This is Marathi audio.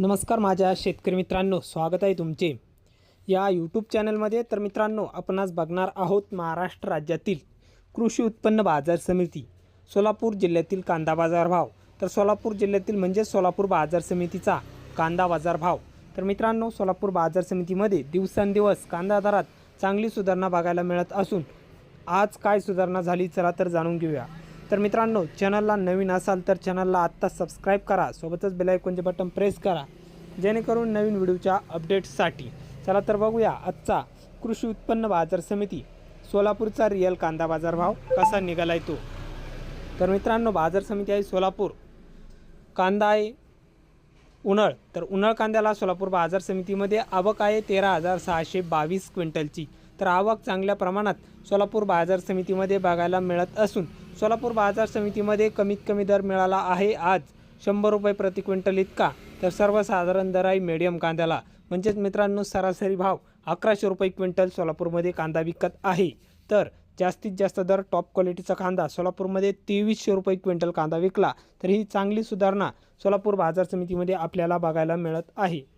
नमस्कार माझ्या शेतकरी मित्रांनो स्वागत आहे तुमचे. या यूट्यूब चॅनलमध्ये तर मित्रांनो आपण आज बघणार आहोत महाराष्ट्र राज्यातील कृषी उत्पन्न बाजार समिती सोलापूर जिल्ह्यातील कांदा बाजार भाव. तर सोलापूर जिल्ह्यातील म्हणजे सोलापूर बाजार समितीचा कांदा बाजार भाव. तर मित्रांनो सोलापूर बाजार समितीमध्ये दिवसेंदिवस कांदा दरात चांगली सुधारणा बघायला मिळत असून आज काय सुधारणा झाली चला तर जाणून घेऊया. तर मित्रांनो चॅनलला नवीन असाल तर चॅनलला आत्ता सबस्क्राईब करा. सोबतच बेलायकोनचे बटन प्रेस करा. जेणेकरून नवीन व्हिडिओच्या अपडेट्ससाठी चला तर बघूया आजचा कृषी उत्पन्न बाजार समिती. सोलापूरचा रिअल कांदा बाजार भाव कसा निघालाय तो? तर मित्रांनो बाजार समिती आहे सोलापूर. कांदा आहे उन्हाळ. तर उन्हाळ कांद्याला सोलापूर बाजार समितीमध्ये आवक आहे तेरा हजार सहाशे बावीस क्विंटलची. तर आवक चांगल्या प्रमाणात सोलापूर बाजार समितीमध्ये बघायला मिळत असून सोलापूर बाजार समितीमध्ये कमीत कमी दर मिळाला आहे आज. शंभर रुपये प्रति क्विंटल इतका. तर सर्वसाधारण दर आहे मिडियम कांद्याला. म्हणजेच मित्रांनो सरासरी भाव अकराशे रुपये क्विंटल सोलापूरमध्ये कांदा विकत आहे. तर जास्तीत जास्त दर टॉप क्वालिटीचा कांदा सोलापूरमध्ये तेवीसशे रुपये क्विंटल कांदा विकला. तर ही चांगली सुधारणा सोलापूर बाजार समितीमध्ये आपल्याला बघायला मिळत आहे.